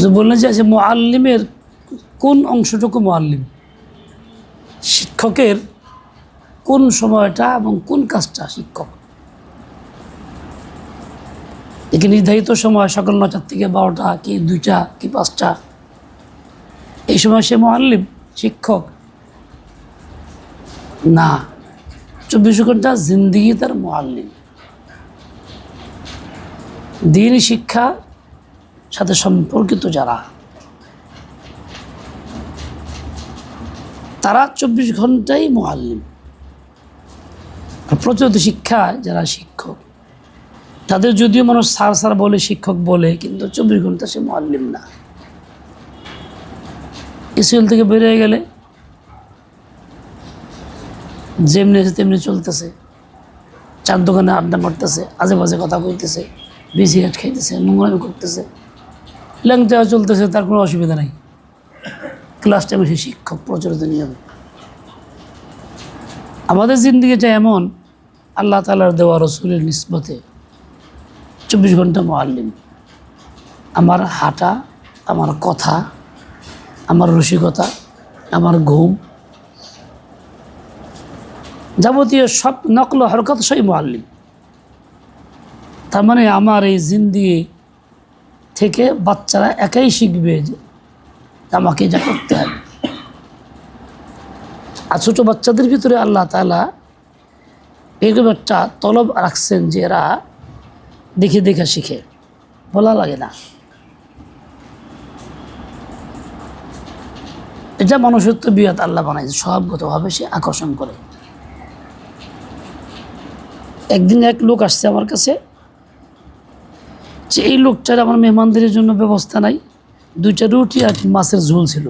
বললেন যে আচ্ছা মোয়াল্লিমের কোন অংশটুকু মোয়াল্লিম শিক্ষকের কোন সময়টা এবং কোন কাজটা শিক্ষক? একে নির্ধারিত সময়, সকাল নটার থেকে বারোটা কি দুইটা কি পাঁচটা? এই সময় সে মোয়াল্লিম শিক্ষক? না। চব্বিশ ঘণ্টা জিন্দিগি তার মোয়াল্লিম দিন শিক্ষা সাথে সম্পর্কিত যারা, তারা চব্বিশ ঘন্টাই মোয়াল্লিম আর প্রচলিত শিক্ষা যারা শিক্ষক, তাদের যদিও মানুষ সার সার বলে, শিক্ষক বলে, কিন্তু চব্বিশ ঘণ্টা সে মোয়াল্লিম না। স্কুল থেকে বেরিয়ে গেলে যেমনি আছে তেমনি চলতেছে। চার দোকানে আড্ডা মারতেছে আজে বাজে কথা কইতেছে বিসিগাট খাইতেছে, নোংরামি করতেছে। ল্যাংটা চলতেছে, তার কোনো অসুবিধা নাই। ক্লাস টাইমে সে শিক্ষক প্রচলিত নিয়ে নিয়মে আমাদের জিন্দিগিটা এমন আল্লাহ তালার দেওয়া রসুলের নিসবতে চব্বিশ ঘণ্টা মোয়াল্লিম। আমার হাঁটা, আমার কথা, আমার রসিকতা, আমার ঘুম যাবতীয় সব নকল হরকত সই মোয়াল্লিম। তার মানে আমার এই জিন্দিগি থেকে বাচ্চারা একাই শিখবে যে আমাকে যা করতে হবে। আর ছোটো বাচ্চাদের ভিতরে আল্লাহ তালা এরকম একটা তলব রাখছেন যে এরা দেখে দেখে শিখে। বলা লাগে না। এটা মানুষের তো বিয়াত আল্লাহ বানাইছে, স্বভাবগতভাবে সে আকর্ষণ করে। একদিন এক লোক আসছে আমার কাছে যে এই লোকটার আমার মেহমানদের জন্য ব্যবস্থা নাই। দুইটা রুটি আর কি মাছের ঝোল ছিল।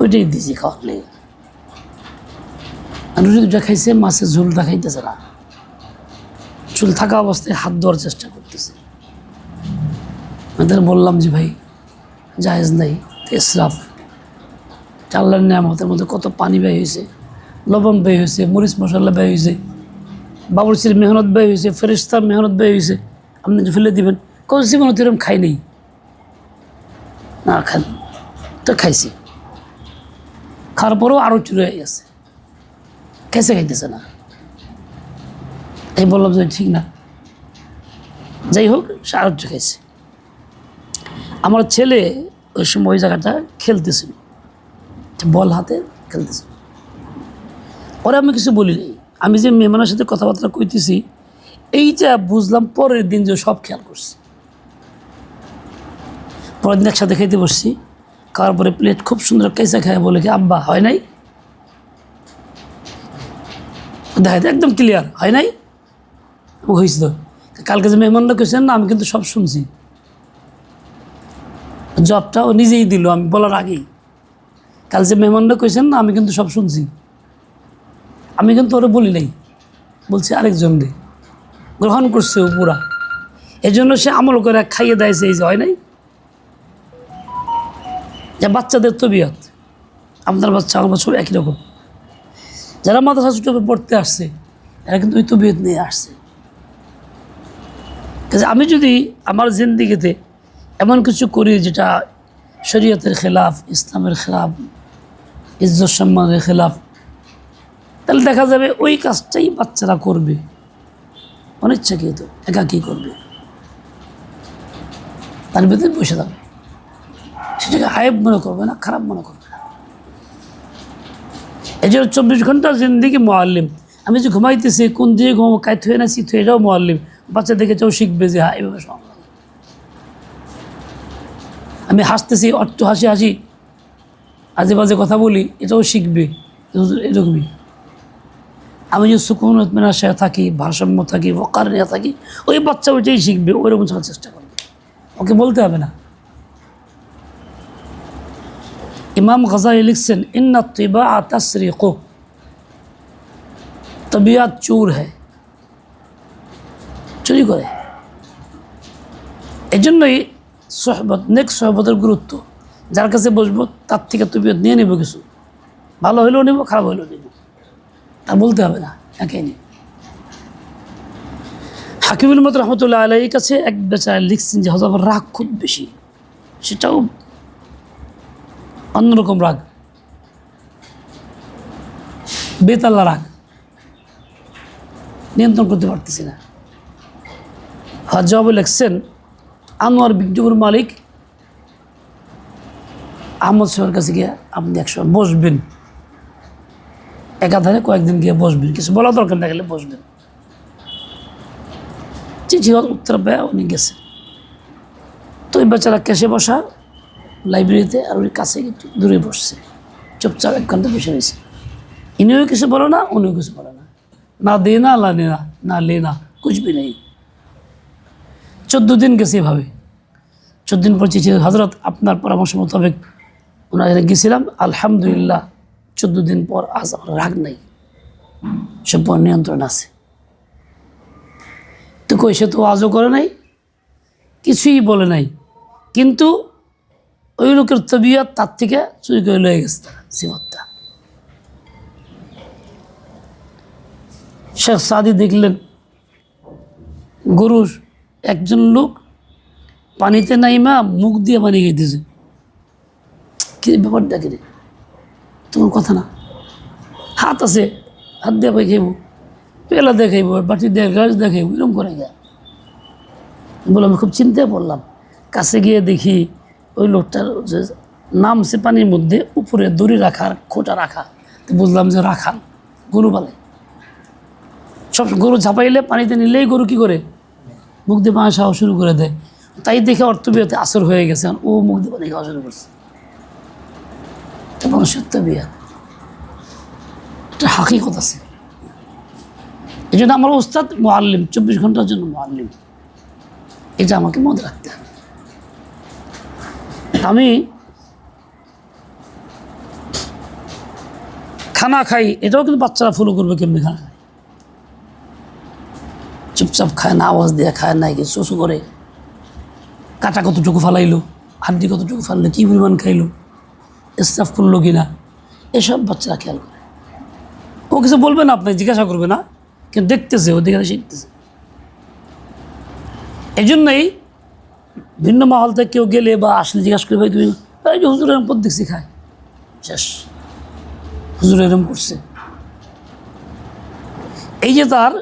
ওইটাই দিয়েছি খাওয়ার আর রুটি দুটা খাইছে, মাছের ঝোলটা খাইতেছে না। চুল থাকা অবস্থায় হাত ধোয়ার চেষ্টা করতেছে। তাদের বললাম যে, ভাই, জায়েজ নাই ইসরাফ চাল্লার নিয়ামতের মধ্যে কত পানি ব্যয় হয়েছে, লবণ ব্যয় হয়েছে, মরিচ মশলা ব্যয় হয়েছে, বাবুরচির মেহনত ব্যয় হয়েছে ফেরিস্তার মেহনত ব্যয় হয়েছে আপনি ফেলে দিবেন। কোন জীবনে তো এরকম খাই নেই। না খান তো খাইছি। খাওয়ার পরেও আরও চুরি হয়ে গেছে। খেসে খাইতেছে না। এই বললাম যে ঠিক না। যাই হোক, সে আরও খাইছে। আমার ছেলে ওই সময় ওই জায়গাটা খেলতেছিল। বল হাতে খেলতেছিল। পরে আমি কিছু বলিনি। আমি যে মেহমানের সাথে কথাবার্তা কইতেছি এইটা বুঝলাম পরের দিন যে সব খেয়াল করছি। পরের দিন একসাথে খাইতে বসছি। খাওয়ার পরে প্লেট খুব সুন্দর কেসা খায় বলে কি, আব্বা, হয় নাই? দেখা যায় একদম ক্লিয়ার হয় নাই? ও হয়েছে তো কালকে যে মেহমানরা কেছেন না, আমি কিন্তু সব শুনছি। জবটা ও নিজেই দিল, আমি বলার আগেই। কাল যে মেহমানরা কইছেন না, আমি কিন্তু সব শুনছি। আমি কিন্তু ওরা বলি নাই, বলছি আরেকজন রে গ্রহণ করছে ও পুরা এই জন্য সে আমল করে খাইয়ে দেয়ছে এই যে হয় নাই? যা বাচ্চাদের তবিয়ত। আপনার বাচ্চা আমার সব একই রকম। যারা মাদ্রাসা ছোটো পড়তে আসছে, এরা কিন্তু ওই তবিয়ত নিয়ে আসছে। আমি যদি আমার জিন্দিগিতে এমন কিছু করি যেটা শরীয়তের খেলাফ, ইসলামের খেলাফ, ইজ্জত সম্মানের খেলাফ, তাহলে দেখা যাবে ওই কাজটাই বাচ্চারা করবে। অনিচ্ছাকৃত একা কী করবে। তার ভিতরে বসে যাবে সেটাকে আয়েব মনে করবে না, খারাপ মনে করবে না। এই জন্য চব্বিশ ঘণ্টা জিন্দিগি মোয়াল্লিম। আমি যে ঘুমাইতেছি, কোন দিয়ে ঘুমাবো কাইত হয়ে না শীত হয়ে যাও মোয়াল্লিম। বাচ্চা দেখে চাও শিখবে যে হ্যাঁ এইভাবে সমাজ আমি হাসতেছি, অট্ট হাসি হাসি। আজে বাজে কথা বলি, এটাও শিখবে। এরকমই। আমি যে সুকুন সাথে থাকি, ভারসাম্য থাকি বকার নিয়ে থাকি, ওই বাচ্চা ওইটাই শিখবে, ওইরকম চলার চেষ্টা করবে। ওকে বলতে হবে না। ইমাম গজালি লিখছেন, ইন্না তিবা তসরিকো। তবিয়াত চোর হ্যায় চুরি করে। এই জন্যই সহবত নেক্সট সহবতের গুরুত্ব। যার কাছে বসবো, তার থেকে তবিয়ত নিয়ে নেব কিছু। ভালো হলেও নেব, খারাপ হলেও নেব। তা বলতে হবে না একাই নেই হাকিমুল মত রহমতুল্লাহ আলাই কাছে এক বেচারা লিখছেন যে হজরত রাগ খুব বেশি। সেটাও অন্যরকম রাগ। বেতাল্লা রাগ। নিয়ন্ত্রণ করতে পারতেছি না। আর জবাবে লিখছেন, আনোয়ার বিদ্যুপুর মালিক, আহমদ সাহেবের কাছে গিয়ে আপনি একসময় বসবেন। একাধারে কয়েকদিন গিয়ে বসবেন, কিছু বলা দরকার না গেলে বসবেন। চিঠি উত্তর পেয়ে উনি গেছে। তো ওই বেচারা কেসে বসা, লাইব্রেরিতে আর ওই কাছে একটু দূরে বসছে, চুপচাপ এক ঘণ্টা বসে রয়েছে। ইনিও কিছু বলো না, উনিও কিছু বলে না। না দে না লা নে না লে না কুছ ভি নেই। চোদ্দ দিন গেছে এভাবে। চোদ্দ দিন পর চিঠি হজরত আপনার পরামর্শ মোতাবেক ওনার গেছিলাম, আলহামদুলিল্লাহ। চোদ্দ দিন পর আজ আমার রাগ নাই। সম্পূর্ণ নিয়ন্ত্রণ আছে। তো কই, সে তো আজও করে নাই, কিছুই বলে নাই। কিন্তু ওই লোকের তবিয়ত তার থেকে চুরি করে লয়ে গেছে তারা জীবনটা শেখ সাদি দেখলেন, গরুর একজন লোক পানিতে নাইমা মুখ দিয়ে পানি খাইতেছে কি ব্যাপার দেখে রে? তোমার কথা না। হাত আছে, হাত দিয়ে পাই খাইব। পেলা দেখাইব বাটি দিয়ে, গাছ দেখাইব এরকম করে গা বলে আমি খুব চিন্তায় পড়লাম। কাছে গিয়ে দেখি ওই লোকটার যে নামছে পানির মধ্যে উপরে দড়ি রাখার খোঁটা রাখা। বুঝলাম যে রাখাল, গরু পালে। সব গরু ঝাপাইলে পানিতে নিলেই গরু কি করে? মুখ দিয়ে পানি খাওয়া শুরু করে দেয়। তাই দেখে অর্থবিয়াতে আসর হয়ে গেছে। ও মুখ দিয়ে পানি খাওয়া শুরু করছে। তখন সত্য বিয়া। এটা হাকিকত আছে। এই জন্য আমার উস্তাদ মোয়াল্লিম চব্বিশ ঘণ্টার জন্য মোয়াল্লিম এটা আমাকে মনে রাখতে হবে। আমি খানা খাই, এটাও কিন্তু বাচ্চারা ফলো করবে কেমনি খানা খায়? চুপচাপ খায় না, আওয়াজ দিয়ে খায় না কি চুচু করে। কাটা কতটুকু ফালাইলো, হাড্ডি কতটুকু ফাললো, কী পরিমাণ খাইলো? স্টাফ করল কি না এসব বাচ্চারা খেয়াল করে। ও কিছু বলবে না আপনি, জিজ্ঞাসা করবে না। কিন্তু দেখতেছে ও দেখে শিখতেছে এই জন্যই ভিন্ন মহল থেকে কেউ গেলে বা আসলে জিজ্ঞাসা করবে তুমি এই যে হুজুর এরম পদ দেখছি খায়। শেষ। হুজুর এরম করছে। এই যে তার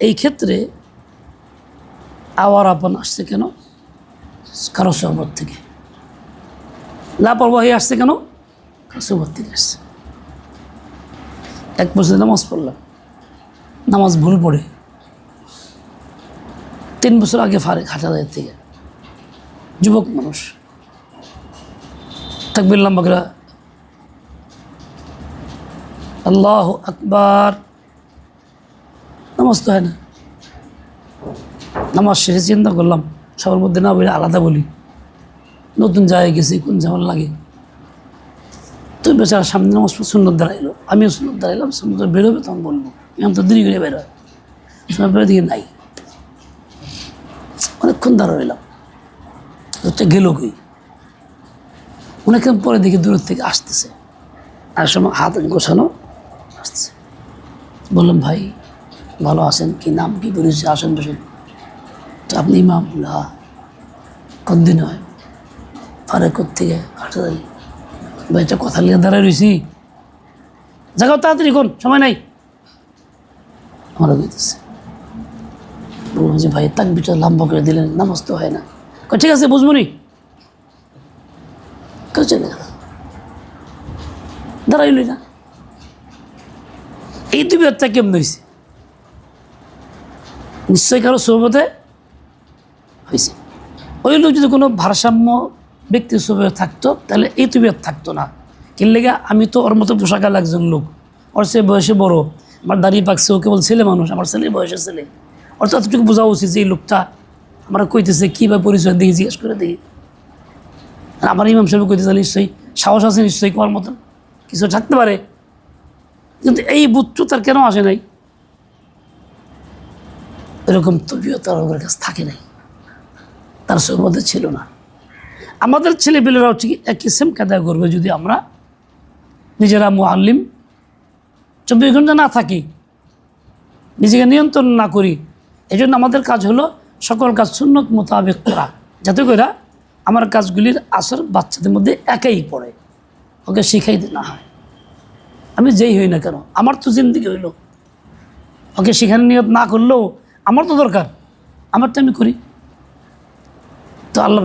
এই ক্ষেত্রে আওয়ার আপন আসছে কেন? কারও সহবত থেকে। লাপরবাহী আসছে কেন? থেকে আসছে। এক বছর নামাজ পড়লাম। নামাজ ভুল পড়ে। তিন বছর আগে ফারে হাটাদায়ের থেকে। যুবক মানুষ। তাকবির লম্বাগরা আল্লাহ আকবার। নামাজ তো হয় না। নামাজ শেষে চিন্তা করলাম, সবার মধ্যে না বলে আলাদা বলি। নতুন জায়গায় গেছি, কোন যেমন লাগে? তুই বেচারা সামনে নামাজ সুন্দর দাঁড়াইলো, আমিও সুন্দর দাঁড়াইলাম সুন্দর বেরোবে তখন বলব। এমন তো দেরি করে বেরোয় সময় বেরো দিকে নাই। অনেকক্ষণ দাঁড়া রইলাম। হচ্ছে গেল কই? অনেকক্ষণ পরে দেখি দূরের থেকে আসতেছে। আর সময় হাত গোছানো আসছে বললাম, ভাই, ভালো আছেন? কি নাম, কি পরিচয়? আসেন বসেন। তো আপনি ইমাম? হ্যাঁ কতদিন হয়? পারে থেকে হাঁটা এটা কথা লিখে দাঁড়ায় রয়েছি জাগাও তাড়াতাড়ি কোন, সময় নাই। আমারও দিতেছে বললাম যে ভাই, তাক বিটা লম্বা করে দিলেন নামাজ তো হয় না। ঠিক আছে বুঝব নি? কেউ চলে গেল। না এই দুই ব্যাপারটা কেমন হয়েছে নিশ্চয়ই কারও সৌবতে হয়েছে ওই লোক যদি কোনো ভারসাম্য ব্যক্তির সৌবতে থাকতো, তাহলে এই তুই থাকতো না। কিনলে গা আমি তো ওর মতো পোশাকাল একজন লোক। ওর সে বয়সে বড়, আমার দাঁড়িয়ে পাকছে ও কেবল ছেলে মানুষ, আমার ছেলে বয়সে ছেলে। ওর তো এতটুকু বোঝা উচিত যে এই লোকটা আমরা কইতেছে কী বা পরিচয় দেখি জিজ্ঞেস করে আর আমার ইমাম সাহেব কইতেছে নিশ্চয়ই সাহস আছে, নিশ্চয়ই করার মতন কিছু থাকতে পারে। কিন্তু এই বুদ্ধ তার কেন আসে নাই? এরকম তবিও তার কাছে থাকে নাই। তার সৌমধ্যে ছিল না। আমাদের ছেলেপেলেরাও ঠিক একই সেম কাদা করবে যদি আমরা নিজেরা মুআল্লিম। চব্বিশ ঘণ্টা না থাকি, নিজেকে নিয়ন্ত্রণ না করি এই আমাদের কাজ হলো সকল কাজ সুন্নত মোতাবেক করা। যাতে করে আমার কাজগুলির আসর বাচ্চাদের মধ্যে একাই পড়ে, ওকে শিখাইতে না হয়। আমি যেই হই না কেন, আমার তো জিন্দিগি হইল। ওকে সেখানে নিয়ত না করলেও আমার তো দরকার, আমারটা আমি করি। তো আল্লাহ